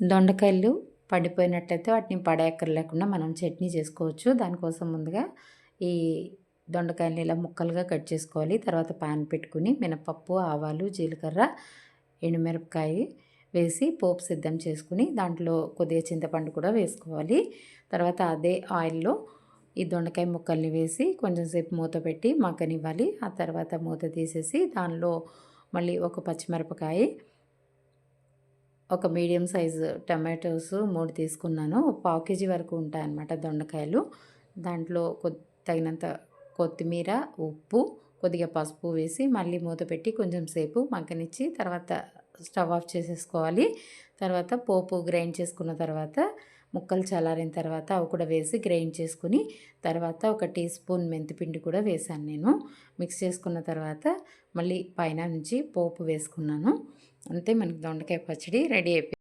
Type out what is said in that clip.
దొండకాయలు పడిపోయినట్టయితే వాటిని పడేక్కర్ లేకుండా మనం చట్నీ చేసుకోవచ్చు. దానికోసం ముందుగా ఈ దొండకాయలు ఇలా ముక్కలుగా కట్ చేసుకోవాలి. తర్వాత పాన్ పెట్టుకుని మినపప్పు ఆవాలు జీలకర్ర ఎండుమిరపకాయ వేసి పోపు సిద్ధం చేసుకుని దాంట్లో కొద్దిగా చింతపండు కూడా వేసుకోవాలి. తర్వాత అదే ఆయిల్లో ఈ దొండకాయ ముక్కల్ని వేసి కొంచెం సేపు మూత పెట్టి మగ్గనివ్వాలి. ఆ తర్వాత మూత తీసేసి దానిలో మళ్ళీ ఒక పచ్చిమిరపకాయ ఒక మీడియం సైజు టమాటోస్ మూడు తీసుకున్నాను. పావు కేజీ వరకు ఉంటాయన్నమాట దొండకాయలు. దాంట్లో తగినంత కొత్తిమీర ఉప్పు కొద్దిగా పసుపు వేసి మళ్ళీ మూత పెట్టి కొంచెం సేపు మగ్గనిచ్చి తర్వాత స్టవ్ ఆఫ్ చేసేసుకోవాలి. తర్వాత పోపు గ్రైండ్ చేసుకున్న తర్వాత ముక్కలు చల్లారిన తర్వాత అవి కూడా వేసి గ్రైండ్ చేసుకుని తర్వాత ఒక టీ స్పూన్ మెంతిపిండి కూడా వేసాను నేను. మిక్స్ చేసుకున్న తర్వాత మళ్ళీ పైన నుంచి పోపు వేసుకున్నాను. అంతే మనకి దొండకాయ పచ్చడి రెడీ అయిపోయింది.